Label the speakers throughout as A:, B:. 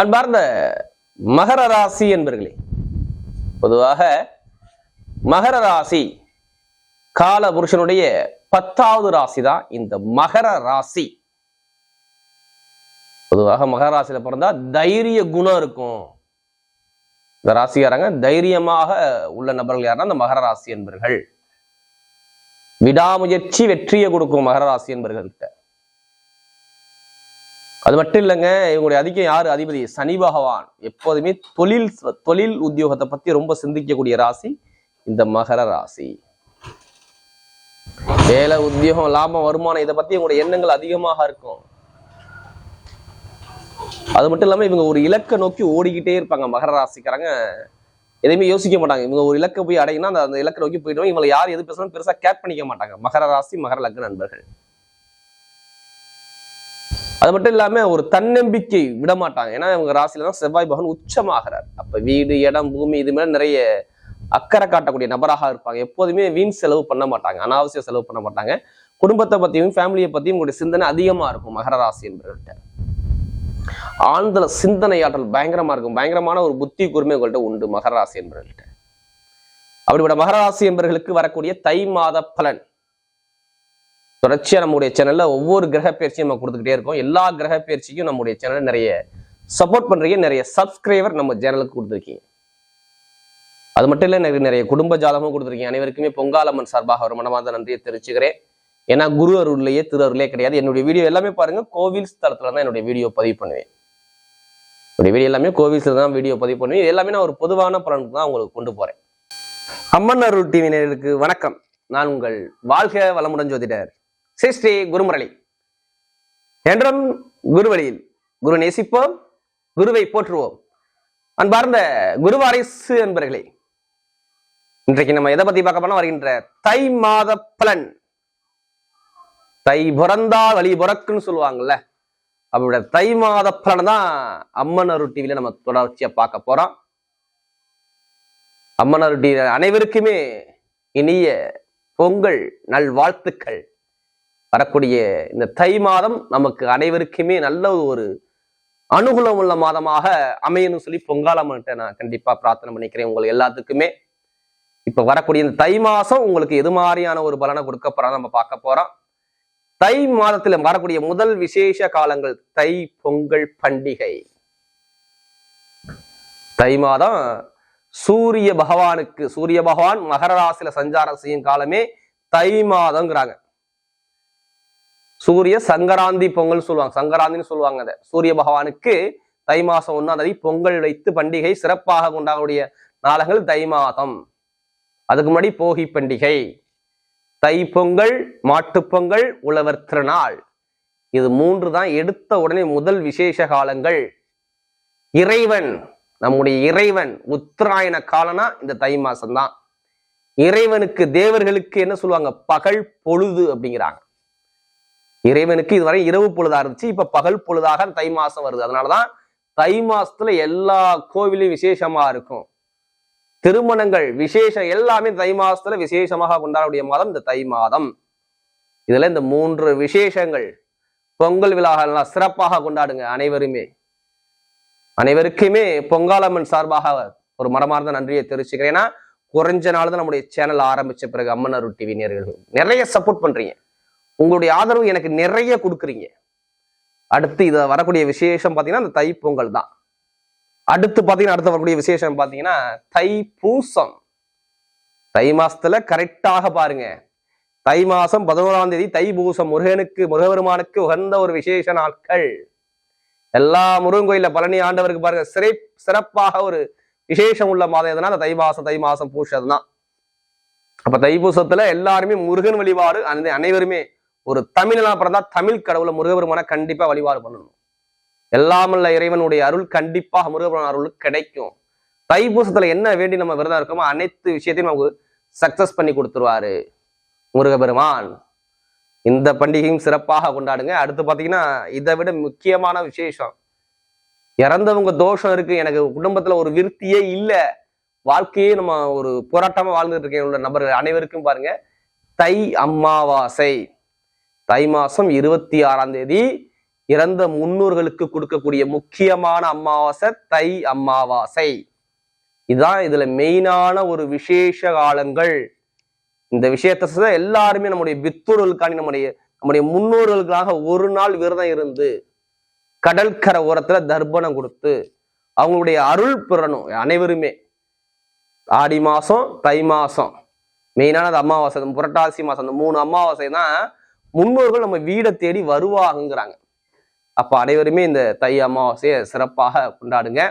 A: அன்பார்ந்த மகர ராசி என்பர்களே பொதுவாக மகர ராசி கால புருஷனுடைய பத்தாவது ராசி தான் இந்த மகர ராசி. பொதுவாக மகர ராசியில பிறந்தா தைரிய குணம் இருக்கும். இந்த ராசிக்காரங்க தைரியமாக உள்ள நபர்கள் யாருன்னா இந்த மகர ராசி என்பர்கள். விடாமுயற்சி வெற்றியை கொடுக்கும் மகர ராசி என்பர்கள்கிட்ட. அது மட்டும் இல்லைங்க இவங்களுடைய அதிகம் யார்? அதிபதி சனி பகவான். எப்போதுமே தொழில் தொழில் உத்தியோகத்தை பத்தி ரொம்ப சிந்திக்கக்கூடிய ராசி இந்த மகர ராசி. வேலை உத்தியோகம் லாபம் வருமானம் இதை பத்தி இவங்களுடைய எண்ணங்கள் அதிகமாக இருக்கும். அது மட்டும் இல்லாம இவங்க ஒரு இலக்கை நோக்கி ஓடிக்கிட்டே இருப்பாங்க மகர ராசிக்காரங்க. எதையுமே யோசிக்க மாட்டாங்க. இவங்க ஒரு இலக்கை போய் அடையினா அந்த அந்த இலக்கை நோக்கி போயிடுவோம் இவங்களை யார் எது பேசணும் பெருசா கேட் பண்ணிக்க மாட்டாங்க. மகர ராசி மகர லக்ன நண்பர்கள். அது மட்டும் இல்லாமல் ஒரு தன்னம்பிக்கை விட மாட்டாங்க ஏன்னா இவங்க ராசியில தான் செவ்வாய் பகவான் உச்சமாகிறார். அப்போ வீடு இடம் பூமி இது மாதிரி நிறைய அக்கறை காட்டக்கூடிய நபராக இருப்பாங்க. எப்போதுமே வீண் செலவு பண்ண மாட்டாங்க. அனாவசிய செலவு பண்ண மாட்டாங்க. குடும்பத்தை பற்றியும் ஃபேமிலியை பற்றியும் உங்களுடைய சிந்தனை அதிகமாக இருக்கும் மகர ராசி என்பவர்கிட்ட ஆழ்ந்த சிந்தனை ஆற்றல் இருக்கும். பயங்கரமான ஒரு புத்தி கூர்மை உங்கள்கிட்ட உண்டு மகர ராசி என்பவர்கள்ட்ட. அப்படிப்பட்ட மகர ராசி என்பவர்களுக்கு வரக்கூடிய தை மாத பலன். தொடர்ச்சியாக நம்முடைய சேனலில் ஒவ்வொரு கிரக பயிற்சியும் நம்ம கொடுத்துக்கிட்டே இருக்கோம். எல்லா கிரக பயிற்சிக்கும் நம்முடைய சேனலை நிறைய சப்போர்ட் பண்றீங்க. நிறைய சப்ஸ்கிரைபர் நம்ம சேனலுக்கு கொடுத்துருக்கீங்க. அது மட்டும் இல்லை எனக்கு நிறைய குடும்ப ஜாதகமும் கொடுத்துருக்கீங்க. அனைவருக்குமே பொங்காலம்மன் சார்பாக ஒரு மனமார்ந்த நன்றியை தெரிவிச்சுக்கிறேன். ஏன்னா குரு அருள்லையே திரு அருளே கிடையாது. என்னுடைய வீடியோ எல்லாமே பாருங்க. கோவில் ஸ்தலத்துல தான் என்னுடைய வீடியோ பதிவு பண்ணுவேன். என்னுடைய வீடியோ எல்லாமே கோவில்ஸ்ல தான் வீடியோ பதிவு பண்ணுவேன். இது எல்லாமே நான் ஒரு பொதுவான பலனுக்கு தான் உங்களுக்கு கொண்டு போறேன். அம்மன் அருள் டிவி வணக்கம். நான் உங்கள் வாழ்க வளமுடன் ஜோதிடர். ஸ்ரீ ஸ்ரீ குருமுரளி. என்றும் குருவழியில் குரு நேசிப்போம் குருவை போற்றுவோம். அன்பார்ந்த குருவாரிசு என்பர்களே இன்றைக்கு நம்ம எதை பத்தி பார்க்க போனா வருகின்ற தை மாத பலன். தை பிறந்தால் வழி பிறக்குன்னு சொல்லுவாங்கல்ல அவரோட தை மாத பலன் தான் அம்மனரு டிவியில நம்ம தொடர்ச்சியா பார்க்க போறோம். அம்மனரு டிவி அனைவருக்குமே இனிய பொங்கல் நல் வாழ்த்துக்கள் வரக்கூடிய இந்த தை மாதம் நமக்கு அனைவருக்குமே நல்ல ஒரு அனுகூலம் உள்ள மாதமாக அமையணும்னு சொல்லி பொங்காலம்மன்ட்ட நான் கண்டிப்பாக பிரார்த்தனை பண்ணிக்கிறேன். உங்களுக்கு எல்லாத்துக்குமே. இப்போ வரக்கூடிய இந்த தை மாதம் உங்களுக்கு எது மாதிரியான ஒரு பலனை கொடுக்க போறோம் நம்ம பார்க்க போறோம். தை மாதத்தில் வரக்கூடிய முதல் விசேஷ காலங்கள் தை பொங்கல் பண்டிகை. தை மாதம் சூரிய பகவானுக்கு சூரிய பகவான் மகர ராசியில சஞ்சாரம் செய்யும் காலமே தை மாதம்ங்கிறாங்க சூரிய சங்கராந்தி பொங்கல் சொல்லுவாங்க. சங்கராந்தின்னு சொல்லுவாங்க அதை. சூரிய பகவானுக்கு தை மாசம் ஒன்னாம் தேதி பொங்கல் வைத்து பண்டிகை சிறப்பாக கொண்டாடக்கூடிய நாளங்கள் தை மாதம். அதுக்கு முன்னாடி போகி பண்டிகை. தை பொங்கல் மாட்டுப்பொங்கல் உழவர் திருநாள். இது மூன்று தான் எடுத்த உடனே முதல் விசேஷ காலங்கள். இறைவன் நம்முடைய இறைவன் உத்தராயண காலனா இந்த தை மாசம்தான். இறைவனுக்கு தேவர்களுக்கு என்ன சொல்லுவாங்க? பகல் பொழுது அப்படிங்கிறாங்க. இறைவனுக்கு இதுவரை இரவு பொழுதா இருந்துச்சு இப்ப பகல் பொழுதாக தை மாசம் வருது. அதனாலதான் தை மாசத்துல எல்லா கோவிலையும் விசேஷமா இருக்கும். திருமணங்கள் விசேஷம் எல்லாமே தை மாசத்துல விசேஷமாக கொண்டாடக்கூடிய மாதம் இந்த தை மாதம். இதுல இந்த மூன்று விசேஷங்கள் பொங்கல் விழாக்கள்லாம் சிறப்பாக கொண்டாடுங்க அனைவருமே. அனைவருக்குமே பொங்காலம்மன் சார்பாக ஒரு மனமார்ந்த நன்றியை தெரிவிச்சுக்கிறேன். ஏன்னா குறைஞ்ச நாள் தான் நம்முடைய சேனல் ஆரம்பிச்ச பிறகு அம்மன் அருள் டிவி நேர்கள் நிறைய சப்போர்ட் பண்றீங்க. உங்களுடைய ஆதரவு எனக்கு நிறைய கொடுக்குறீங்க. அடுத்து இதை வரக்கூடிய விசேஷம் பார்த்தீங்கன்னா அந்த தை பொங்கல் தான். அடுத்து பார்த்தீங்கன்னா அடுத்து வரக்கூடிய விசேஷம் பார்த்தீங்கன்னா தை பூசம் தை மாசத்துல கரெக்டாக பாருங்க. தை மாசம் பதினோராம் தேதி தை பூசம் முருகனுக்கு முருகபெருமானுக்கு உகந்த ஒரு விசேஷ நாட்கள். எல்லா முருகன் கோயில பழனி ஆண்டவருக்கு பாருங்க சிறை சிறப்பாக ஒரு விசேஷம் உள்ள மாதம் எதுனா அந்த தை மாசம் தை மாசம் பூசம் தான் அப்ப தைப்பூசத்துல எல்லாருமே முருகன் வழிபாடு அந்த அனைவருமே ஒரு தமிழனா பிறந்தா தமிழ் கடவுளை முருகபெருமான கண்டிப்பா வழிபாடு பண்ணணும். எல்லாமல்ல இறைவனுடைய அருள் கண்டிப்பாக முருகபெருமான அருள் கிடைக்கும். தைப்பூசத்துல என்ன வேண்டி நம்ம விரதம் இருக்கோமோ அனைத்து விஷயத்தையும் நமக்கு சக்சஸ் பண்ணி கொடுத்துருவாரு முருகபெருமான் இந்த பண்டிகையும் சிறப்பாக கொண்டாடுங்க. அடுத்து பாத்தீங்கன்னா இதை விட முக்கியமான விசேஷம். இறந்தவங்க தோஷம் இருக்கு. எனக்கு குடும்பத்துல ஒரு விருத்தியே இல்லை. வாழ்க்கையே நம்ம ஒரு போராட்டமா வாழ்ந்துட்டு இருக்க உள்ள நபர்கள் அனைவருக்கும் பாருங்க. தை அம்மாவாசை. தை மாசம் இருபத்தி ஆறாம் தேதி இறந்த முன்னோர்களுக்கு கொடுக்கக்கூடிய முக்கியமான அமாவாசை தை அமாவாசை. இதுதான் இதுல மெயினான ஒரு விசேஷ காலங்கள். இந்த விஷயத்த எல்லாருமே நம்முடைய பித்தூர்களுக்காண்டி நம்முடைய நம்முடைய முன்னோர்களுக்காக ஒரு நாள் விரதம் இருந்து கடற்கரை ஓரத்துல தர்ப்பணம் கொடுத்து அவங்களுடைய அருள் பெறணும் அனைவருமே. ஆடி மாசம் தை மாசம். மெயினானது அமாவாசை புரட்டாசி மாசம் அந்த மூணு அமாவாசை தான் முன்னோர்கள் நம்ம வீடை தேடி வருவாங்கிறாங்க அப்போ அனைவருமே இந்த தை அமாவாசையை சிறப்பாக கொண்டாடுங்க.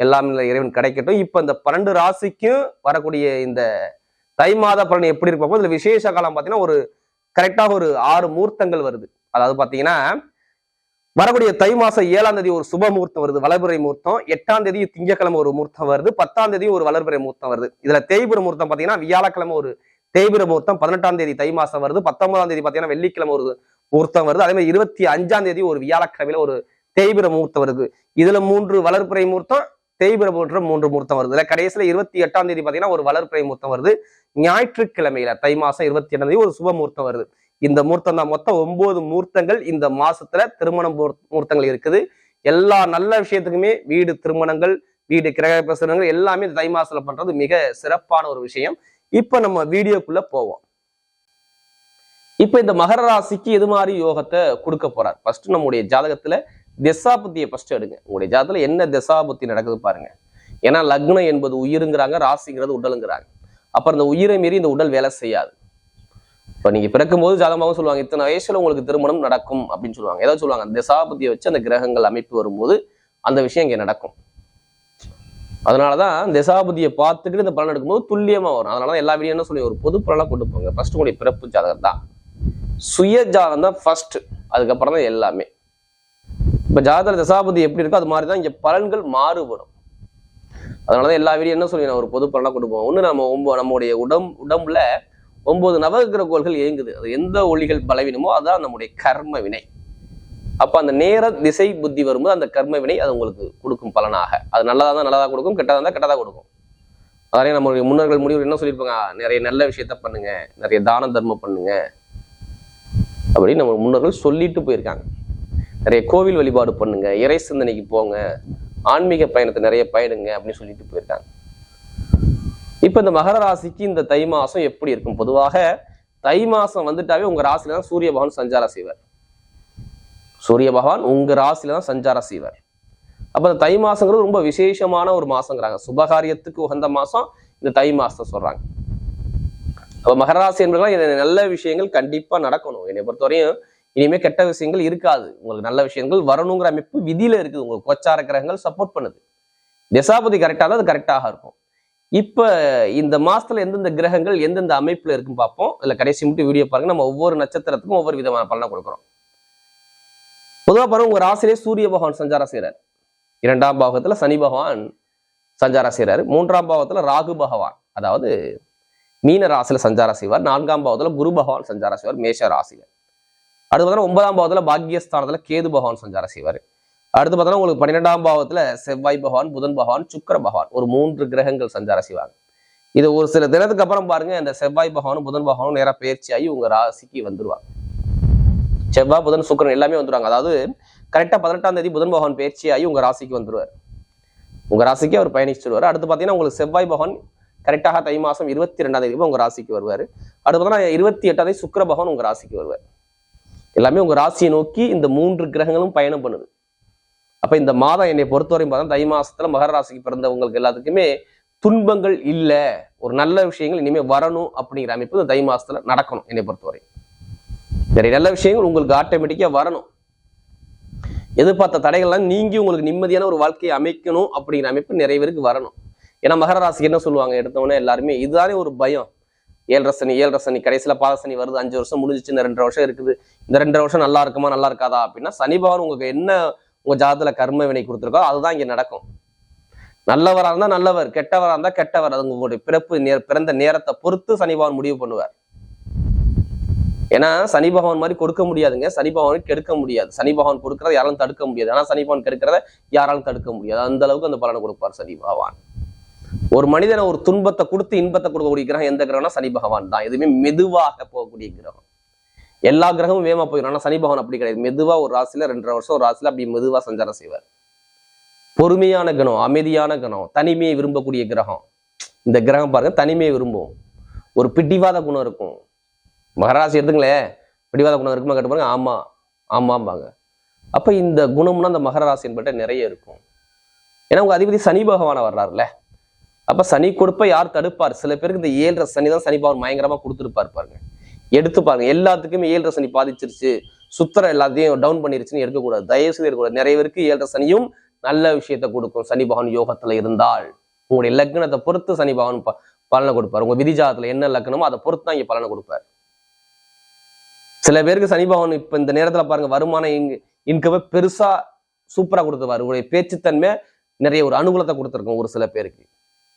A: எல்லாம் இறைவன் கிடைக்கட்டும். இப்போ இந்த பன்னெண்டு ராசிக்கும் வரக்கூடிய இந்த தை மாத பலன் எப்படி இருப்போம் இதில் விசேஷ காலம் பார்த்தீங்கன்னா ஒரு கரெக்டாக ஒரு ஆறு மூர்த்தங்கள் வருது. அதாவது பார்த்தீங்கன்னா வரக்கூடிய தை மாசம் ஏழாம் தேதி ஒரு சுப முகூர்த்தம் வருது. வளர்பிறை முகூர்த்தம். எட்டாம் தேதி திங்கக்கிழமை ஒரு முகூர்த்தம் வருது. பத்தாம் தேதி ஒரு வளர்பிறை முகூர்த்தம் வருது. இதுல தேய்பிர முகூர்த்தம் பாத்தீங்கன்னா வியாழக்கிழமை ஒரு தேய்பிர முகூர்த்தம் பதினெட்டாம் தேதி தை மாசம் வருது பத்தொன்பதாம் தேதி பாத்தீங்கன்னா வெள்ளிக்கிழமை ஒரு முகூர்த்தம் வருது. அதே மாதிரி இருபத்தி அஞ்சாம் தேதி ஒரு வியாழக்கிழமையில ஒரு தேய்பிர முகூர்த்தம் வருது. இதுல மூன்று வளர்ப்புறை முகூர்த்தம் தேய்பிர முகூர்த்தம் மூன்று முகூர்த்தம் வருது. இல்லை கடைசியில இருபத்தி எட்டாம் தேதி பாத்தீங்கன்னா ஒரு வளர்ப்புறை முகூர்த்தம் வருது. ஞாயிற்றுக்கிழமையில தை மாசம் இருபத்தி எட்டாம் தேதி ஒரு சுப முகூர்த்தம் வருது. இந்த முகூர்த்தம் தான் மொத்தம் ஒன்பது முகூர்த்தங்கள் இந்த மாசத்துல திருமண முகூர்த்தங்கள் இருக்குது. எல்லா நல்ல விஷயத்துக்குமே வீடு திருமணங்கள் வீடு கிரக பிரசனங்கள் எல்லாமே தை மாசத்துல பண்றது மிக சிறப்பான ஒரு விஷயம். இப்ப நம்ம வீடியோக்குள்ள போவோம். இப்ப இந்த மகர ராசிக்கு எது மாதிரி யோகத்தை கொடுக்க போறார்? ஃபர்ஸ்ட் நம்முடைய ஜாதகத்துல திசாபுத்தியை ஃபர்ஸ்ட் எடுங்க. உங்களுடைய ஜாதகத்துல என்ன திசாபுத்தி நடக்குது பாருங்க. ஏன்னா லக்னம் என்பது உயிருங்கிறாங்க ராசிங்கிறது உடலுங்கிறாங்க. அப்புறம் இந்த உயிரை மீறி இந்த உடல் வேலை செய்யாது. இப்ப நீங்க பிறக்கும் போது ஜாதகமாகவும் சொல்லுவாங்க இத்தனை வயசுல உங்களுக்கு திருமணம் நடக்கும் அப்படின்னு சொல்லுவாங்க. ஏதாவது சொல்லுவாங்க திசாபுத்தியை வச்சு அந்த கிரகங்கள் அமைப்பு வரும்போது அந்த விஷயம் இங்க நடக்கும். அதனாலதான் திசாபதியை பார்த்துக்கிட்டு இந்த பலன் எடுக்கும்போது துல்லியமாக வரும். அதனாலதான் எல்லா வீடியோ என்ன சொல்லி ஒரு பொது பலனாக கொண்டு போங்க. ஃபர்ஸ்ட் உங்களுடைய பிறப்பு ஜாதகம் தான். சுய ஜாதகம் தான் ஃபர்ஸ்ட் அதுக்கப்புறம் தான் எல்லாமே. இப்போ ஜாதக தசாபதி எப்படி இருக்கோ அது மாதிரி தான் இங்கே பலன்கள் மாறுபடும். அதனாலதான் எல்லா வீடியோ என்ன சொல்லி நான் ஒரு பொது பலனாக கொண்டு போவோம் ஒன்று நம்ம ஒம்ப நம்முடைய உடம் உடம்புல ஒன்பது நவகிரக கோள்கள் இயங்குது. அது எந்த ஒளிகள் பலவீனமோ அதுதான் நம்முடைய கர்ம வினை. அப்போ அந்த நேர திசை புத்தி வரும்போது அந்த கர்ம வினை அது உங்களுக்கு கொடுக்கும் பலனாக. அது நல்லதாக தான் நல்லதாக கொடுக்கும் கெட்டதாக இருந்தால் கெட்டதாக கொடுக்கும். அதனால நம்மளுடைய முன்னோர்கள் முடிவு என்ன சொல்லியிருப்பாங்க? நிறைய நல்ல விஷயத்த பண்ணுங்க நிறைய தான தர்மம் பண்ணுங்க. அப்படின்னு நம்ம முன்னோர்கள் சொல்லிட்டு போயிருக்காங்க. நிறைய கோவில் வழிபாடு பண்ணுங்க இறை சிந்தனைக்கு போங்க ஆன்மீக பயணத்தை நிறைய பயணுங்க அப்படின்னு சொல்லிட்டு போயிருக்காங்க. இப்போ இந்த மகர ராசிக்கு இந்த தை மாசம் எப்படி இருக்கும்? பொதுவாக தை மாதம் வந்துட்டாவே உங்கள் ராசியில தான் சூரிய பகவான் சஞ்சாரம் செய்வார். சூரிய பகவான் உங்க ராசியில தான் சஞ்சாரம் செய்வார். அப்ப இந்த தை மாசங்கிறது ரொம்ப விசேஷமான ஒரு மாசங்கிறாங்க. சுபகாரியத்துக்கு உகந்த மாசம் இந்த தை மாசத்தை சொல்றாங்க. அப்ப மகர ராசி நல்ல விஷயங்கள் கண்டிப்பா நடக்கணும். என்னை பொறுத்தவரையும் இனிமே கெட்ட விஷயங்கள் இருக்காது. உங்களுக்கு நல்ல விஷயங்கள் வரணுங்கிற அமைப்பு விதியில இருக்குது. உங்களுக்கு கோச்சார கிரகங்கள் சப்போர்ட் பண்ணுது. திசாபதி கரெக்டா தான் அது கரெக்டாக இருக்கும். இப்ப இந்த மாசத்துல எந்தெந்த கிரகங்கள் எந்தெந்த அமைப்புல இருக்குன்னு பார்ப்போம். இல்லை கடைசி மட்டும் வீடியோ பாருங்க. நம்ம ஒவ்வொரு நட்சத்திரத்துக்கும் ஒவ்வொரு விதமான பலனை கொடுக்குறோம். பொதுவா பாருங்க உங்க ராசிலே சூரிய பகவான் சஞ்சாரம் செய்கிறார் இரண்டாம் பாவத்துல சனி பகவான் சஞ்சாரம் செய்றாரு. மூன்றாம் பாவத்துல ராகு பகவான் அதாவது மீன ராசியில சஞ்சாரம் செய்வார். நான்காம் பாவத்துல குரு பகவான் சஞ்சாரம் செய்வார் மேஷ ராசியில. அடுத்து பார்த்தா ஒன்பதாம் பாவத்துல பாக்கியஸ்தானத்துல கேது பகவான் சஞ்சாரம் செய்வார். அடுத்து பார்த்தோன்னா உங்களுக்கு பன்னிரெண்டாம் பாவத்துல செவ்வாய் பகவான் புதன் பகவான் சுக்கர பகவான் ஒரு மூன்று கிரகங்கள் சஞ்சாரம் செய்வாங்க. இது ஒரு சில தினத்துக்கு அப்புறம் பாருங்க இந்த செவ்வாய் பகவானும் புதன் பகவானும் நேராக பயிற்சியாகி உங்க ராசிக்கு வந்துருவாங்க. செவ்வாய் புதன் சுக்கிரன் எல்லாமே வந்துடுவாங்க அதாவது கரெக்டாக பதினெட்டாம் தேதி புதன் பகவான் பயிற்சியாகி உங்கள் ராசிக்கு வந்துடுவார் உங்கள் ராசிக்கு அவர் பயணிச்சுடுவார் அடுத்து பார்த்தீங்கன்னா உங்களுக்கு செவ்வாய் பகவான் கரெக்டாக தை மாதம் இருபத்தி ரெண்டாம் தேதி உங்கள் ராசிக்கு வருவார். அடுத்து பார்த்தீங்கன்னா இருபத்தி எட்டாம் தேதி சுக்கர பகவான் உங்கள் ராசிக்கு வருவார். எல்லாமே உங்கள் ராசியை நோக்கி இந்த மூன்று கிரகங்களும் பயணம் பண்ணுது. அப்போ இந்த மாதம் என்னை பொறுத்தவரையும் பார்த்தா தை மாதத்தில் மகர ராசிக்கு பிறந்தவங்களுக்கு எல்லாத்துக்குமே துன்பங்கள் இல்லை. ஒரு நல்ல விஷயங்கள் இனிமேல் வரணும் அப்படிங்கிற அமைப்பு இந்த தை மாதத்தில் நடக்கணும் என்னை பொறுத்தவரை நிறைய நல்ல விஷயங்கள் உங்களுக்கு ஆட்டோமேட்டிக்காக வரணும். எதிர்பார்த்த தடைகள்லாம் நீங்கி உங்களுக்கு நிம்மதியான ஒரு வாழ்க்கையை அமைக்கணும் அப்படிங்கிற அமைப்பு நிறைய பேருக்கு வரணும். ஏன்னா மகர ராசிக்கு என்ன சொல்லுவாங்க? எடுத்தவொடனே எல்லாருமே இதுதானே ஒரு பயம். ஏழரை சனி ஏழரை சனி கடைசியில பாத சனி வருது அஞ்சு வருஷம் முடிஞ்சிச்சு இந்த ரெண்டரை வருஷம் இருக்குது. இந்த ரெண்டரை வருஷம் நல்லா இருக்குமா நல்லா இருக்காதா? அப்படின்னா சனி பகவான் உங்களுக்கு என்ன உங்க ஜாதத்தில் கர்ம வினை கொடுத்துருக்கோ அதுதான் இங்கே நடக்கும். நல்லவரா இருந்தா நல்லவர் கெட்டவரா இருந்தா கெட்டவர். அது உங்களுடைய பிறப்பு நேர் பிறந்த நேரத்தை பொறுத்து சனி பகவான் முடிவு பண்ணுவார். ஏன்னா சனி பகவான் மாதிரி கொடுக்க முடியாதுங்க. சனி பகவானுக்கு கெடுக்க முடியாது. சனி பகவான் கொடுக்கறத யாராலும் தடுக்க முடியாது. ஆனா சனி பகவான் கெடுக்கிறத யாராலும் தடுக்க முடியாது. அந்த அளவுக்கு அந்த பலனை கொடுப்பார் சனி பகவான். ஒரு மனிதனை ஒரு துன்பத்தை கொடுத்து இன்பத்தை கொடுக்கக்கூடிய கிரகம் எந்த கிரகம்னா சனி பகவான் தான். எதுவுமே மெதுவாக போகக்கூடிய கிரகம். எல்லா கிரகமும் வேகமா போயிடும் ஆனா சனி பகவான் அப்படி கிடையாது. மெதுவா ஒரு ராசியில ரெண்டரை வருஷம் ஒரு ராசியில அப்படி மெதுவா சஞ்சாரம் செய்வார். பொறுமையான கணம் அமைதியான கணம் தனிமையை விரும்பக்கூடிய கிரகம். இந்த கிரகம் பாருங்க தனிமையை விரும்பும். ஒரு பிடிவாத குணம் இருக்கும். மகராசி எடுத்துங்களேன் பிடிவாத குணம் இருக்குமா கேட்டு பாருங்க. ஆமாம் ஆமாம்பாங்க. அப்போ இந்த குணம்னா அந்த மகராசி என்பட்ட நிறைய இருக்கும். ஏன்னா உங்க அதிபதி சனி பகவானை வர்றாருல்ல. அப்போ சனி கொடுப்ப யார் தடுப்பார்? சில பேருக்கு இந்த ஏழரை சனி தான் சனி பகவான் பயங்கரமா கொடுத்துருப்பாரு பாருங்க. எடுத்து பாருங்க. எல்லாத்துக்குமே ஏழரை சனி பாதிச்சிருச்சு. சுத்தர எல்லாத்தையும் டவுன் பண்ணிருச்சுன்னு எடுக்கக்கூடாது. தயவு செய்து எடுக்கக்கூடாது. நிறைய பேருக்கு ஏழரை சனியும் நல்ல விஷயத்தை கொடுக்கும். சனி பகவான் யோகத்தில் இருந்தால். உங்களுடைய லக்னத்தை பொறுத்து சனி பகவான் பலனை கொடுப்பார். உங்கள் விதிஜாதத்தில் என்ன லக்னமோ அதை பொறுத்து தான் இங்கே பலனை கொடுப்பார். சில பேருக்கு சனி பகவான் இப்போ இந்த நேரத்தில் பாருங்க வருமானம் இங்கு இன்கமே பெருசாக சூப்பரா கொடுத்துருவாரு. உங்களுடைய பேச்சுத்தன்மை நிறைய ஒரு அனுகூலத்தை கொடுத்துருக்கும் ஒரு சில பேருக்கு.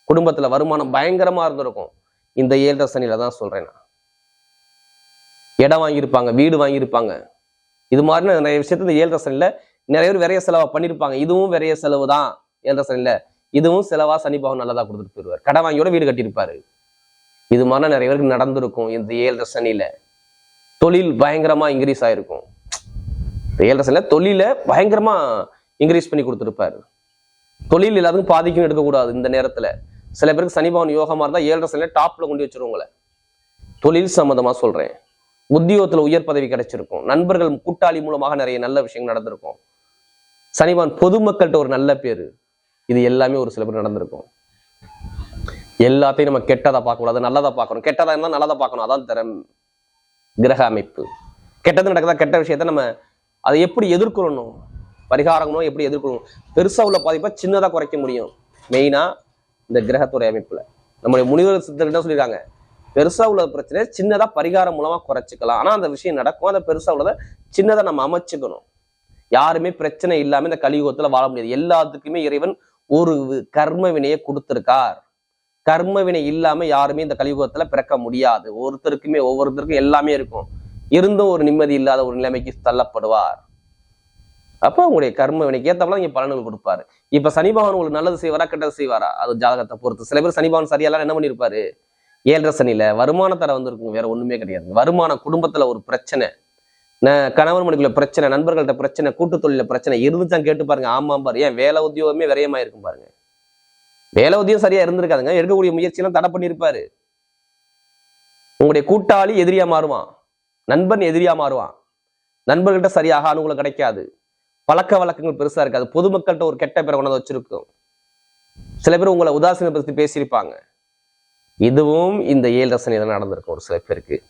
A: குடும்பத்தில் வருமானம் பயங்கரமா இருந்திருக்கும். இந்த ஏழரை சனியில தான் சொல்கிறேன் நான். இடம் வாங்கியிருப்பாங்க வீடு வாங்கியிருப்பாங்க. இது மாதிரி நிறைய விஷயத்த இந்த ஏழரை சனியில் நிறைய பேர் விரைய செலவாக பண்ணியிருப்பாங்க. இதுவும் விரைய செலவு தான் ஏழரை சனியில். இதுவும் செலவாக சனி பகவான் நல்லதாக கொடுத்துட்டு போயிடுவார். கடை வாங்கியோட வீடு கட்டியிருப்பாரு. இது மாதிரி நிறைய பேருக்கு நடந்திருக்கும் இந்த ஏழரை சனியில். தொழில் பயங்கரமா இன்க்ரீஸ் ஆயிருக்கும். இந்த ஏழரை சனியில தொழில பயங்கரமா இன்க்ரீஸ் பண்ணி கொடுத்துருப்பார். தொழில் எல்லாத்துக்கும் பாதிக்கும் எடுக்கக்கூடாது இந்த நேரத்துல. சில பேருக்கு சனிபவன் யோகமாக யோகமா இருந்தா ஏழரை டாப்ல கொண்டு வச்சிரும் தொழில் சம்மந்தமா சொல்றேன். உத்தியோகத்துல உயர் பதவி கிடைச்சிருக்கும். நண்பர்கள் கூட்டாளி மூலமாக நிறைய நல்ல விஷயங்கள் நடந்திருக்கும். சனிபவன் பொதுமக்கள்கிட்ட ஒரு நல்ல பேரு. இது எல்லாமே ஒரு சில பேர் நடந்திருக்கும். எல்லாத்தையும் நம்ம கெட்டதாக பார்க்கக்கூடாது நல்லதா பார்க்கணும். கெட்டதா இருந்தால் நல்லதாக பார்க்கணும். அதான் திறம். கிரக அமைப்பு கெட்டது நடக்குதா கெட்ட விஷயத்த நம்ம அதை எப்படி எதிர்கொள்ளணும்? பரிகாரங்களும் எப்படி எதிர்கொள்ளணும்? பெருசாக உள்ள பாதிப்பாக சின்னதாக குறைக்க முடியும். மெயினாக இந்த கிரகத்துறை அமைப்பில். நம்முடைய முனிவர் சித்தர்கிட்ட சொல்லியிருக்காங்க. பெருசாக உள்ள பிரச்சனை சின்னதாக பரிகாரம் மூலமாக குறைச்சிக்கலாம். ஆனால் அந்த விஷயம் நடக்கும். அந்த பெருசாக உள்ளதை சின்னதாக நம்ம அமைச்சுக்கணும். யாருமே பிரச்சனை இல்லாமல் இந்த கலியுகத்தில் வாழ முடியாது. எல்லாத்துக்குமே இறைவன் ஒரு கர்ம வினையை கொடுத்துருக்கார். கர்மவினை இல்லாம யாருமே இந்த கலியுகத்துல பிறக்க முடியாது. ஒருத்தருக்குமே ஒவ்வொருத்தருக்கும் எல்லாமே இருக்கும். இருந்தும் ஒரு நிம்மதி இல்லாத ஒரு நிலைமைக்கு தள்ளப்படுவார். அப்ப உங்களுடைய கர்ம வினைக்கு ஏத்தப்பல நீங்க பலன்கள் கொடுப்பாரு. இப்ப சனி பகவான் உங்களுக்கு நல்லது செய்வாரா கெட்டது செய்வாரா? அது ஜாதகத்தை பொறுத்து. சில பேர் சனி பகவான் சரியாலாம் என்ன பண்ணிருப்பாரு? ஏழரை சனியில வருமானத்தர வந்திருக்கும் வேற ஒண்ணுமே கிடையாது வருமானம் குடும்பத்துல ஒரு பிரச்சனை. கணவன் மனைவிக்குள்ள பிரச்சனை நண்பர்கள்ட்ட பிரச்சனை கூட்டு தொழில பிரச்சனை இருந்துச்சான் கேட்டு பாருங்க. ஆமா பாரு. ஏன் வேலை உத்தியோகமே விரயமா இருக்கும் பாருங்க. வேலை உதயம் சரியா இருந்திருக்காதுங்க. எடுக்கக்கூடிய முயற்சியெல்லாம் தடை பண்ணியிருப்பாரு. உங்களுடைய கூட்டாளி எதிரியா மாறுவான். நண்பன் எதிரியா மாறுவான். நண்பர்கள்ட்ட சரியாக அனுகூலம் கிடைக்காது. பழக்க வழக்கங்கள் பெருசா இருக்காது. பொதுமக்கள்கிட்ட ஒரு கெட்ட பேரை கொண்டாந்து வச்சிருக்கும். சில பேர் உங்களை உதாசீனப்படுத்தி பேசியிருப்பாங்க. இதுவும் இந்த ஏழு ரசனையில நடந்திருக்கும் ஒரு சில பேருக்கு.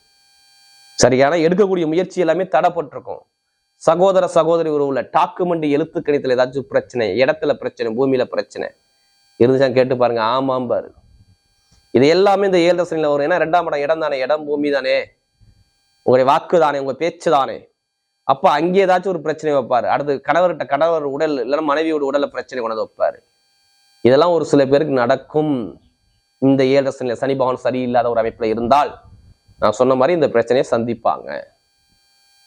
A: சரியான எடுக்கக்கூடிய முயற்சி எல்லாமே தடைப்பட்டிருக்கும். சகோதர சகோதரி உறவுல டாக்குமெண்ட் எழுத்து கணித்துல ஏதாச்சும் பிரச்சனை இடத்துல பிரச்சனை பூமியில பிரச்சனை. இருந்துச்சா கேட்டு பாருங்க. ஆமாம் பாரு. இது எல்லாமே இந்த ஏழு ரசனையில் வரும். ஏன்னா ரெண்டாம் இடம் இடம் தானே? இடம் பூமி தானே? உங்களுடைய வாக்கு தானே? உங்க பேச்சு தானே? அப்போ அங்கே ஏதாச்சும் ஒரு பிரச்சனை வைப்பாரு. அடுத்து கணவர்கிட்ட கணவர் உடல் இல்லைன்னா மனைவியோட உடல்ல பிரச்சனை கொண்டு வைப்பார் வைப்பாரு. இதெல்லாம் ஒரு சில பேருக்கு நடக்கும். இந்த ஏழு ரசனையில் சனி பகவான் சரியில்லாத ஒரு அமைப்புல இருந்தால் நான் சொன்ன மாதிரி இந்த பிரச்சனையை சந்திப்பாங்க.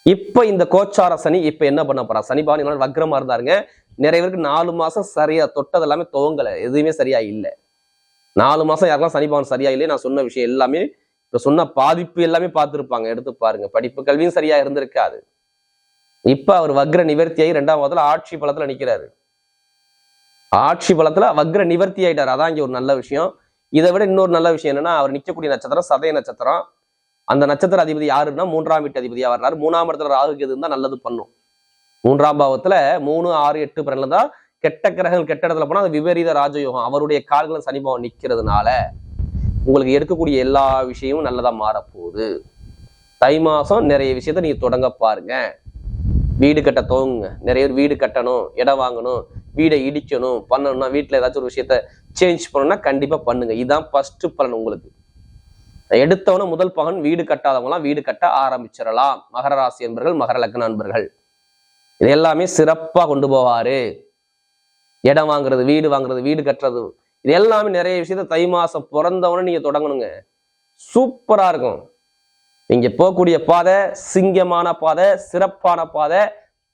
A: இப்ப இந்த கோச்சார சனி இப்ப என்ன பண்ண போறா? சனி பகவான் வக்ரமா இருந்தாருங்க. நிறைய பேருக்கு நாலு மாசம் சரியா தொட்டது எல்லாமே துவங்கல. எதுவுமே சரியா இல்லை. நாலு மாசம் யாரெல்லாம் சனி பவன் சரியா இல்லையே நான் சொன்ன விஷயம் எல்லாமே இப்ப சொன்ன பாதிப்பு எல்லாமே பார்த்துருப்பாங்க. எடுத்து பாருங்க. படிப்பு கல்வியும் சரியா இருந்திருக்காது. இப்ப அவர் வக்ர நிவர்த்தியாகி ரெண்டாம் வாரத்துல ஆட்சி பலத்துல நிக்கிறாரு. ஆட்சி பலத்துல வக்ர நிவர்த்தி ஆயிட்டாரு. அதான் இங்க ஒரு நல்ல விஷயம். இதை விட இன்னொரு நல்ல விஷயம் என்னன்னா அவர் நிக்கக்கூடிய நட்சத்திரம் சதய நட்சத்திரம். அந்த நட்சத்திர அதிபதி யாருன்னா மூன்றாம் வீட்டு அதிபதியா வர்றாரு. மூணாம் இடத்துல ராகு கேது இருந்தா நல்லது பண்ணும். மூன்றாம் பாவத்துல மூணு ஆறு எட்டு பிறகு தான் கெட்ட கிரகங்கள் கெட்ட இடத்துல போனா அது விபரீத ராஜயோகம். அவருடைய கால்களும் சனிபாவம் நிக்கிறதுனால உங்களுக்கு எடுக்கக்கூடிய எல்லா விஷயமும் நல்லதா மாறப்போகுது. தை மாசம் நிறைய விஷயத்த நீங்க தொடங்க பாருங்க. வீடு கட்ட துவங்குங்க. நிறைய பேர் வீடு கட்டணும் இடம் வாங்கணும் வீடை இடிக்கணும் பண்ணணும்னா வீட்டில் ஏதாச்சும் ஒரு விஷயத்த சேஞ்ச் பண்ணணும்னா கண்டிப்பா பண்ணுங்க. இதுதான் ஃபர்ஸ்ட் பலன் உங்களுக்கு. எடுத்தவன முதல் பகன் வீடு கட்டாதவங்களாம் வீடு கட்ட ஆரம்பிச்சிடலாம். மகர ராசி என்பர்கள் மகர லக்ன நண்பர்கள். இது எல்லாமே சிறப்பாக கொண்டு போவார். இடம் வாங்குறது வீடு வாங்குறது வீடு கட்டுறது. இது எல்லாமே நிறைய விஷயத்த தை மாதம் பிறந்தவொடனே நீங்கள் தொடங்கணுங்க. சூப்பராக இருக்கும். நீங்கள் போகக்கூடிய பாதை சிங்கமான பாதை சிறப்பான பாதை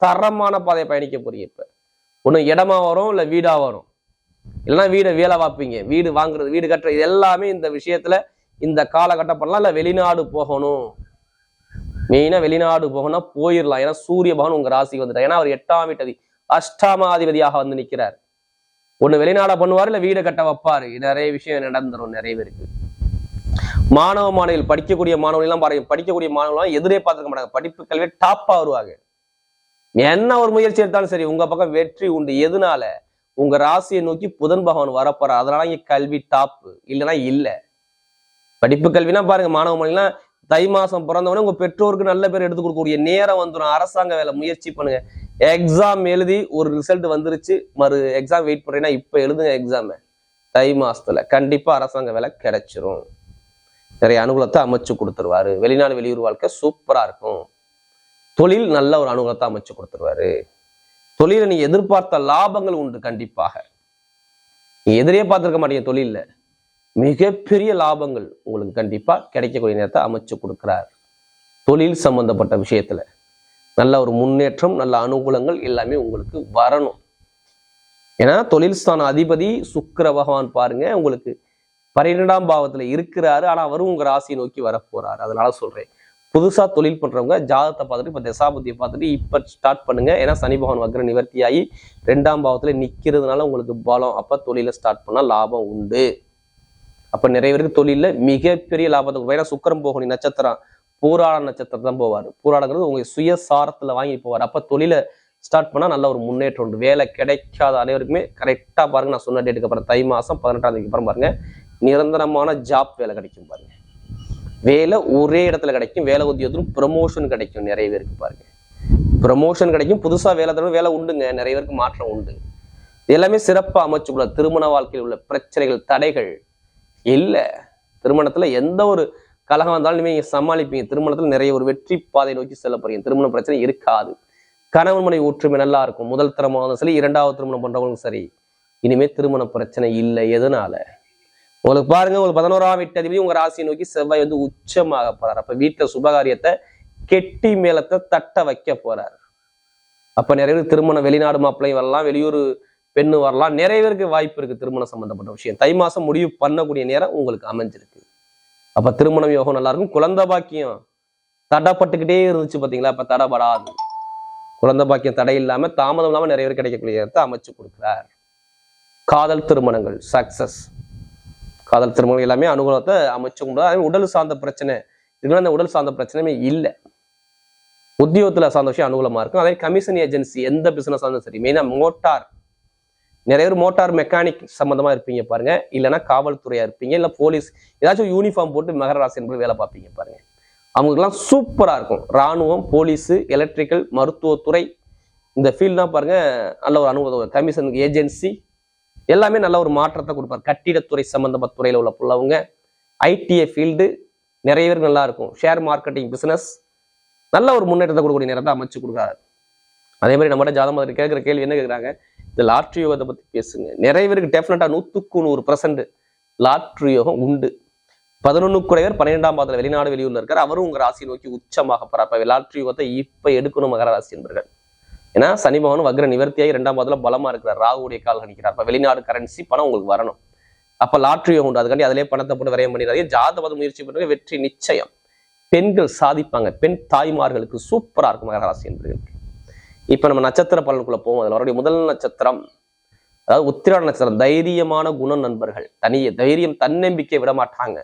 A: தரமான பாதையை பயணிக்க போறீங்க இப்போ. ஒன்று இடமா வரும் இல்லை வீடாக வரும். இல்லைன்னா வீடை வேலை பார்ப்பீங்க. வீடு வாங்குறது வீடு கட்டுறது இது எல்லாமே இந்த விஷயத்தில் இந்த காலகட்டம் பண்ணலாம் வெளிநாடு போகணும். மெயினாக வெளிநாடு போகணும்னா போயிடலாம் ஏன்னா சூரிய பகவான் உங்க ராசிக்கு வந்துட்டார். ஏன்னா அவர் எட்டாம் வீட்டதி. அஷ்டாமாதிபதியாக வந்து நிற்கிறார் ஒண்ணு வெளிநாட பண்ணுவாரு இல்ல வீடை கட்ட வைப்பாரு. நிறைய விஷயம் நடந்துரும் நிறைய பேருக்கு. மாணவ மாணவிகள் படிக்கக்கூடிய மாணவர்கள் எல்லாம் பாருங்க. படிக்கக்கூடிய மாணவர்கள்லாம் எதிரே பார்த்துக்க மாட்டாங்க. படிப்பு கல்வி டாப்பாக வருவாங்க. என்ன ஒரு முயற்சி எடுத்தாலும் சரி உங்க பக்கம் வெற்றி உண்டு. எதனால? உங்க ராசியை நோக்கி புதன் பகவான் வரப்போற அதனால இங்க கல்வி டாப்பு இல்லைன்னா இல்ல. படிப்பு கல்வினா பாருங்க மாணவ மாணவிகள்லாம் தை மாசம் பிறந்தவொடனே உங்க பெற்றோருக்கு நல்ல பேர் எடுத்து கொடுக்கக்கூடிய நேரம் வந்துடும் அரசாங்க வேலை முயற்சி பண்ணுங்க. எக்ஸாம் எழுதி ஒரு ரிசல்ட் வந்துருச்சு. மறு எக்ஸாம் வெயிட் பண்றீங்கன்னா இப்ப எழுதுங்க எக்ஸாம் தை மாசத்துல கண்டிப்பா அரசாங்க வேலை கிடைச்சிரும். நிறைய அனுகூலத்தை அமைச்சு கொடுத்துருவாரு. வெளிநாடு வெளியூர் வாழ்க்கை சூப்பரா இருக்கும். தொழில் நல்ல ஒரு அனுகூலத்தை அமைச்சு கொடுத்துருவாரு. தொழில நீ எதிர்பார்த்த லாபங்கள் உண்டு கண்டிப்பாக. நீ எதிரே பார்த்துருக்க மாட்டீங்க தொழில மிகப்பெரிய லாபங்கள் உங்களுக்கு கண்டிப்பாக கிடைக்கக்கூடிய நேரத்தை அமைச்சு கொடுக்குறார். தொழில் சம்பந்தப்பட்ட விஷயத்தில் நல்ல ஒரு முன்னேற்றம் நல்ல அனுகூலங்கள் எல்லாமே உங்களுக்கு வரணும். ஏன்னா தொழில் ஸ்தான அதிபதி சுக்கர பகவான் பாருங்க உங்களுக்கு பன்னிரெண்டாம் பாவத்தில் இருக்கிறாரு. ஆனால் அவரும் உங்கள் ராசியை நோக்கி வரப்போறாரு. அதனால சொல்கிறேன் புதுசாக தொழில் பண்ணுறவங்க ஜாதகத்தை பார்த்துட்டு இப்போ தசாபதியை பார்த்துட்டு இப்போ ஸ்டார்ட் பண்ணுங்க. ஏன்னா சனி பகவான் வக்ர நிவர்த்தியாகி ரெண்டாம் பாவத்தில் நிற்கிறதுனால உங்களுக்கு பலம். அப்போ தொழிலை ஸ்டார்ட் பண்ணால் லாபம் உண்டு. அப்போ நிறைய பேருக்கு தொழிலில் மிகப்பெரிய லாபத்தை கொடுக்கும். ஏன்னா சுக்கரம் போகணும் நட்சத்திரம் பூராட நட்சத்திரம் தான் போவார். பூராடங்கிறது உங்க சுயசாரத்தில் வாங்கி போவார். அப்போ தொழிலை ஸ்டார்ட் பண்ணால் நல்ல ஒரு முன்னேற்றம் உண்டு. வேலை கிடைக்காத அனைவருக்குமே கரெக்டாக பாருங்க நான் சொன்ன டேட்டுக்கு அப்புறம் தை மாதம் பதினெட்டாம் தேதிக்கு அப்புறம் பாருங்க நிரந்தரமான ஜாப் வேலை கிடைக்கும் பாருங்க. வேலை ஒரே இடத்துல கிடைக்கும். வேலை உத்தியோகத்திலும் ப்ரமோஷன் கிடைக்கும் நிறைய பேருக்கு பாருங்க. ப்ரமோஷன் கிடைக்கும். புதுசாக வேலை தடவை வேலை உண்டுங்க. நிறைய பேருக்கு மாற்றம் உண்டு. எல்லாமே சிறப்பாக அமைச்சுக்குள்ள திருமண வாழ்க்கையில் உள்ள பிரச்சனைகள் தடைகள் இல்ல. திருமணத்துல எந்த ஒரு கலகம் வந்தாலும் நீங்கள் சமாளிப்பீங்க. திருமணத்துல நிறைய ஒரு வெற்றி பாதை நோக்கி செல்ல போறீங்க திருமண பிரச்சனை இருக்காது. கணவன் மனை ஒற்றுமை நல்லா இருக்கும். முதல் திருமணம் சரி இரண்டாவது திருமணம் பண்றவங்களும் சரி இனிமேல் திருமண பிரச்சனை இல்லை. எதனால? உங்களுக்கு பாருங்க உங்களுக்கு பதினோராம் வீட்டு அதிபதி உங்க ராசியை நோக்கி செவ்வாய் வந்து உச்சமாக போறார். அப்ப வீட்டுல சுபகாரியத்தை கெட்டி மேலத்தை தட்ட வைக்க போறார். அப்ப நிறைய பேர் திருமணம் வெளிநாடு மாப்பிள்ளையும் வரலாம் வெளியூர் பெண்ணு வரலாம். நிறைய பேருக்கு வாய்ப்பு இருக்குது திருமணம் சம்மந்தப்பட்ட விஷயம். தை மாதம் முடிவு பண்ணக்கூடிய நேரம் உங்களுக்கு அமைஞ்சிருக்கு. அப்போ திருமணம் யோகம் நல்லா இருக்கும். பாக்கியம் தடைப்பட்டுக்கிட்டே இருந்துச்சு பார்த்தீங்களா இப்போ தடைபடாது. குழந்த பாக்கியம் தடை இல்லாமல் தாமதம் இல்லாமல் நிறைய பேர் கிடைக்கக்கூடிய இடத்தை அமைச்சு கொடுக்குறார். காதல் திருமணங்கள் சக்சஸ் காதல் திருமணம் எல்லாமே அனுகூலத்தை அமைச்சு கொண்டு அதே உடல் சார்ந்த பிரச்சனை. இதுல அந்த உடல் சார்ந்த பிரச்சனையுமே இல்லை. உத்தியோகத்தில் சார்ந்த விஷயம் அனுகூலமாக இருக்கும். அதே கமிஷன் ஏஜென்சி எந்த பிசினஸ் ஆனாலும் சரி மெயினா மோட்டார் நிறைய பேர் மோட்டார் மெக்கானிக் சம்மந்தமாக இருப்பீங்க பாருங்க. இல்லைன்னா காவல்துறையாக இருப்பீங்க. இல்லை போலீஸ் ஏதாச்சும் யூனிஃபார்ம் போட்டு மகர ராசி என்பது வேலை பார்ப்பீங்க பாருங்க. அவங்களுக்குலாம் சூப்பராக இருக்கும். ராணுவம் போலீஸு எலக்ட்ரிக்கல் மருத்துவத்துறை இந்த ஃபீல்ட்லாம் பாருங்க நல்ல ஒரு அனுபவம். கமிஷன் ஏஜென்சி எல்லாமே நல்ல ஒரு மாற்றத்தை கொடுப்பார். கட்டிடத்துறை சம்பந்தப்பட்ட துறையில் உள்ள புள்ளவங்க ஐடிஐ ஃபீல்டு நிறைய பேர் நல்லா இருக்கும். ஷேர் மார்க்கெட்டிங் பிஸ்னஸ் நல்ல ஒரு முன்னேற்றத்தை கொடுக்கக்கூடிய நேரத்தை அமைச்சு கொடுக்காரு அதே மாதிரி நம்மகிட்ட ஜாதகம் கேட்குற கேள்வி என்ன கேட்குறாங்க? இந்த லாட்ரி யோகத்தை பற்றி பேசுங்க. நிறைய பேருக்கு டெஃபினட்டாக நூற்றுக்கு நூறு பர்சன்ட் லாட்ரி யோகம் உண்டு. பதினொன்று குறைவர் பன்னிரெண்டாம் பாதத்தில் வெளிநாடு வெளியூரில் இருக்கார். அவரும் உங்கள் ராசியை நோக்கி உச்சமாக போகிறார் லாட்ரி யோகத்தை இப்போ எடுக்கணும் மகர ராசி என்பர்கள். ஏன்னா சனி பகவான் வக்ர நிவர்த்தியாகி ரெண்டாம் பாதத்தில் பலமாக இருக்கிறார். ராகுடைய கால் கணிக்கிறார். அப்போ வெளிநாடு கரன்சி பணம் உங்களுக்கு வரணும். அப்போ லாட்ரி யோகம் உண்டு. அதுக்காண்டி அதிலே பணத்தை போட்டு விரயம் பண்ணிடாதீங்க. ஜாதபத முயற்சி பண்ணுறது வெற்றி நிச்சயம். பெண்கள் சாதிப்பாங்க. பெண் தாய்மார்களுக்கு சூப்பராக இருக்கும் மகர ராசி என்பர்களுக்கு இப்போ நம்ம நட்சத்திர பலனுக்குள்ள போவோம். அதில் அவருடைய முதல் நட்சத்திரம் அதாவது உத்திராட நட்சத்திரம் தைரியமான குண நண்பர்கள். தனிய தைரியம் தன்னம்பிக்கை விட மாட்டாங்க.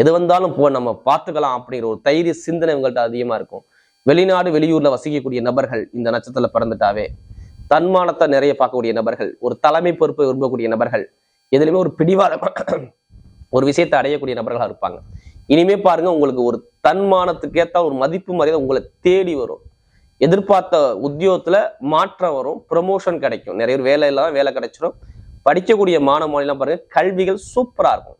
A: எது வந்தாலும் போ நம்ம பார்த்துக்கலாம் அப்படிங்கிற ஒரு தைரிய சிந்தனை உங்கள்கிட்ட அதிகமாக இருக்கும். வெளிநாடு வெளியூரில் வசிக்கக்கூடிய நபர்கள் இந்த நட்சத்திரத்தில் பிறந்துட்டாவே தன்மானத்தை நிறைய பார்க்கக்கூடிய நபர்கள் ஒரு தலைமை பொறுப்பை விரும்பக்கூடிய நபர்கள் எதுலையுமே ஒரு பிடிவாத ஒரு விஷயத்தை அடையக்கூடிய நபர்களாக இருப்பாங்க. இனிமே பாருங்க உங்களுக்கு ஒரு தன்மானத்துக்கு ஒரு மதிப்பு மரியாதை உங்களை தேடி வரும். எதிர்பார்த்த உத்தியோகத்தில் மாற்றம் வரும் ப்ரமோஷன் கிடைக்கும். நிறைய பேர் வேலை இல்லாம வேலை கிடைச்சிடும் படிக்கக்கூடிய மாணவ மாநிலம் பாருங்கள் கல்விகள் சூப்பராக இருக்கும்.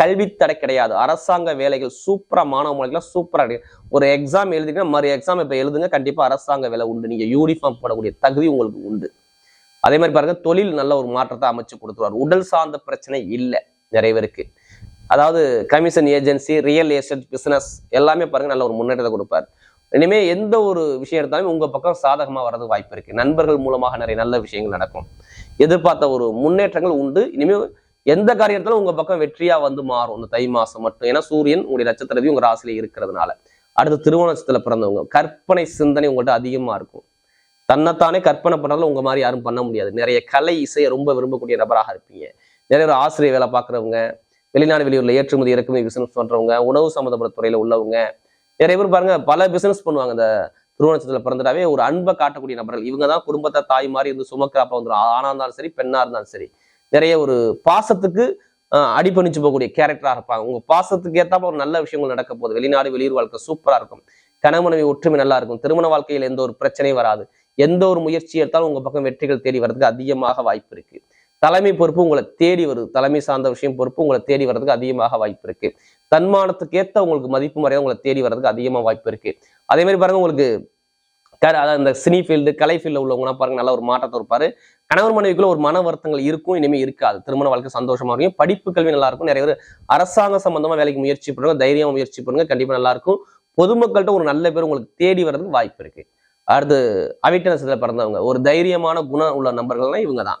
A: கல்வி தடை கிடையாது. அரசாங்க வேலைகள் சூப்பராக மாணவ மாநிலம் சூப்பராக ஒரு எக்ஸாம் எழுதிங்கன்னா மறு எக்ஸாம் இப்போ எழுதுங்க கண்டிப்பாக அரசாங்க வேலை உண்டு. நீங்கள் யூனிஃபார்ம் போடக்கூடிய தகுதி உங்களுக்கு உண்டு. அதே மாதிரி பாருங்க தொழில் நல்ல ஒரு மாற்றத்தை அமைச்சு கொடுத்துருவார். உடல் சார்ந்த பிரச்சனை இல்லை நிறைய பேருக்கு. அதாவது commission agency real estate business எல்லாமே பாருங்க நல்ல ஒரு முன்னேற்றத்தை கொடுப்பார். இனிமே எந்த ஒரு விஷயம் எடுத்தாலும் உங்க பக்கம் சாதகமா வர்றது வாய்ப்பு இருக்கு. நண்பர்கள் மூலமாக நிறைய நல்ல விஷயங்கள் நடக்கும். எதிர்பார்த்த ஒரு முன்னேற்றங்கள் உண்டு. இனிமே எந்த காரியத்திலும் உங்க பக்கம் வெற்றியா வந்து மாறும். இந்த தை மாசம் மட்டும். ஏன்னா சூரியன் உங்களுடைய நட்சத்திரத்தையும் உங்க ராசியில இருக்கிறதுனால. அடுத்து திருவோணத்துல பிறந்தவங்க. கற்பனை சிந்தனை உங்கள்கிட்ட அதிகமா இருக்கும். தன்னைத்தானே கற்பனை பண்ணாலும் உங்க மாதிரி யாரும் பண்ண முடியாது. நிறைய கலை இசையை ரொம்ப விரும்பக்கூடிய நபராக இருப்பீங்க. நிறைய ஒரு ஆசிரியர் வேலை பார்க்குறவங்க வெளிநாடு வெளியூர்ல ஏற்றுமதி இறக்குமதி பிசினஸ் பண்றவங்க உணவு சம்மந்தப்பட்ட துறையில உள்ளவங்க நிறைய பேர் பாருங்க பல பிசினஸ் பண்ணுவாங்க. இந்த திருவண்ணத்துல பிறந்துட்டாவே ஒரு அன்பை காட்டக்கூடிய நபர்கள். இவங்க தான் குடும்பத்தை தாய் மாதிரி இருந்து சுமக்கிறப்ப வந்துடும் ஆணா இருந்தாலும் சரி பெண்ணா இருந்தாலும் சரி நிறைய ஒரு பாசத்துக்கு அடிப்பணிச்சு அடிபணிச்சு போகக்கூடிய கேரக்டரா இருப்பாங்க. உங்க பாசத்துக்கு ஏத்தாப்ப ஒரு நல்ல விஷயங்கள் நடக்க போகுது. வெளிநாடு வெளியூர் வாழ்க்கை சூப்பரா இருக்கும். கணவன் ஒற்றுமை நல்லா இருக்கும். திருமண வாழ்க்கையில் எந்த ஒரு பிரச்சனையும் வராது. எந்த ஒரு முயற்சி எடுத்தாலும் உங்க பக்கம் வெற்றிகள் தேடி வர்றதுக்கு அதிகமாக வாய்ப்பு இருக்கு. தலைமை பொறுப்பு உங்களை தேடி வருது. தலைமை சார்ந்த விஷயம் பொறுப்பு உங்களை தேடி வர்றதுக்கு அதிகமாக வாய்ப்பு இருக்கு. தன்மானத்துக்கு ஏத்த உங்களுக்கு மதிப்பு மரியாதை உங்களை தேடி வர்றதுக்கு அதிகமாக வாய்ப்பு இருக்கு. அதே மாதிரி பாருங்க உங்களுக்கு அதாவது இந்த சினி ஃபீல்டு கலை ஃபீல்டில் உள்ளவங்கலாம் பாருங்க நல்ல ஒரு மாற்றத்தை இருப்பாரு கணவர் மனைவிக்குள்ள ஒரு மன வருத்தங்கள் இருக்கும் இனிமே இருக்காது. திருமண வாழ்க்கை சந்தோஷமா இருக்கும். படிப்பு கல்வி நல்லா இருக்கும். நிறைய பேர் அரசாங்க சம்பந்தமா வேலைக்கு முயற்சி பண்ணுங்க தைரியமா முயற்சி பண்ணுங்க கண்டிப்பா நல்லா இருக்கும். பொதுமக்கள்கிட்ட ஒரு நல்ல பேர் உங்களுக்கு தேடி வர்றதுக்கு வாய்ப்பு இருக்கு. அடுத்து அவிட்ட பிறந்தவங்க. ஒரு தைரியமான குணம் உள்ள நபர்கள்னா இவங்க தான்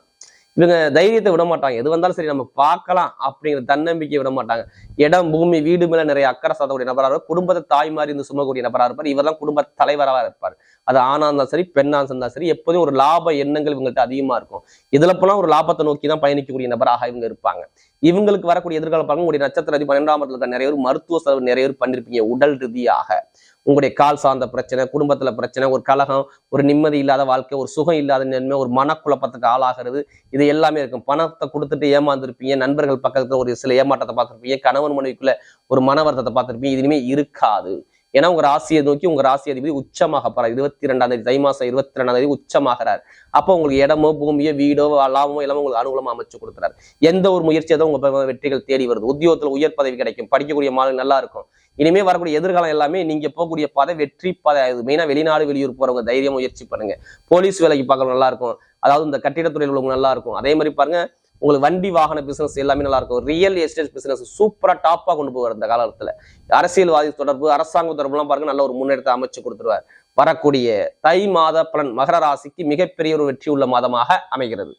A: இவங்க தைரியத்தை விட மாட்டாங்க. எது வந்தாலும் சரி நம்ம பார்க்கலாம் அப்படிங்கிற தன்னம்பிக்கையை விட மாட்டாங்க. இடம் பூமி வீடு மேல நிறைய அக்கறை சாதக்கூடிய நபராக இருப்பார். குடும்பத்தை தாய் மாதிரி இருந்து சுமக்கூடிய நபராக இருப்பார். இவர்தான் குடும்ப தலைவராக இருப்பார். அது ஆணா இருந்தாலும் சரி பெண்ணா இருந்தாலும் சரி எப்போதும் ஒரு லாப எண்ணங்கள் இவங்கள்ட்ட அதிகமா இருக்கும். இதுல போலாம் ஒரு லாபத்தை நோக்கி தான் பயணிக்கக்கூடிய நபராக இவங்க இருப்பாங்க. இவங்களுக்கு வரக்கூடிய எதிர்கால பலன் உங்களுடைய நட்சத்திர பன்னெண்டாம் இடத்துல நிறைய பேர் மருத்துவ செலவு நிறைய பேர் பண்ணிருப்பீங்க உடல் ரீதியாக. உங்களுடைய கால் சார்ந்த பிரச்சனை குடும்பத்துல பிரச்சனை ஒரு கலகம் ஒரு நிம்மதி இல்லாத வாழ்க்கை ஒரு சுகம் இல்லாத நன்மை ஒரு மனக்குழப்பத்துக்கு ஆளாகிறது இது எல்லாமே இருக்கும். பணத்தை கொடுத்துட்டு ஏமாந்துருப்பீங்க நண்பர்கள் பக்கத்தில் ஒரு சில ஏமாற்றத்தை பார்த்திருப்பீங்க கணவன் மனைவிக்குள்ள ஒரு மன வருத்தத்தை பார்த்திருப்பீங்க இது இனிமே இருக்காது. ஏன்னா உங்க ராசியை நோக்கி உங்க ராசி அதிபதி உச்சமாக போறார். இருபத்தி ரெண்டாம் தேதி தை மாசம் இருபத்தி ரெண்டாம் தேதி உச்சமாகிறார். அப்போ உங்களுக்கு இடமோ பூமியோ வீடோ லாபமோ எல்லாமே உங்களுக்கு அனுகூலமா அமைச்சு கொடுக்குறாரு. எந்த ஒரு முயற்சியை தான் உங்க பக்கம் வெற்றிகள் தேடி வருது. உத்தியோகத்துல உயர் பதவி கிடைக்கும். படிக்கக்கூடிய மாநிலம் நல்லா இருக்கும். இனிமே வரக்கூடிய எதிர்காலம் எல்லாமே நீங்க போகக்கூடிய பாதை வெற்றி பாதை மெயினா வெளிநாடு வெளியூர் போறவங்க தைரியம் முயற்சி பண்ணுங்க. போலீஸ் வேலைக்கு பார்க்கறவங்க நல்லா இருக்கும். அதாவது இந்த கட்டிடத்துறையில் உள்ளவங்க நல்லா இருக்கும். அதே மாதிரி பாருங்க உங்களுக்கு வண்டி வாகன பிசினஸ் எல்லாமே நல்லா இருக்கும். ரியல் எஸ்டேட் பிசினஸ் சூப்பரா டாப்பா கொண்டு போவார் இந்த காலத்துல அரசியல்வாதி தொடர்பு அரசாங்க தொடர்புலாம் பாருங்க நல்ல ஒரு முன்னேற்றத்தை அமைச்சு கொடுத்துருவார். வரக்கூடிய தை மாத பலன் மகர ராசிக்கு மிகப்பெரிய ஒரு வெற்றி உள்ள மாதமாக அமைகிறது.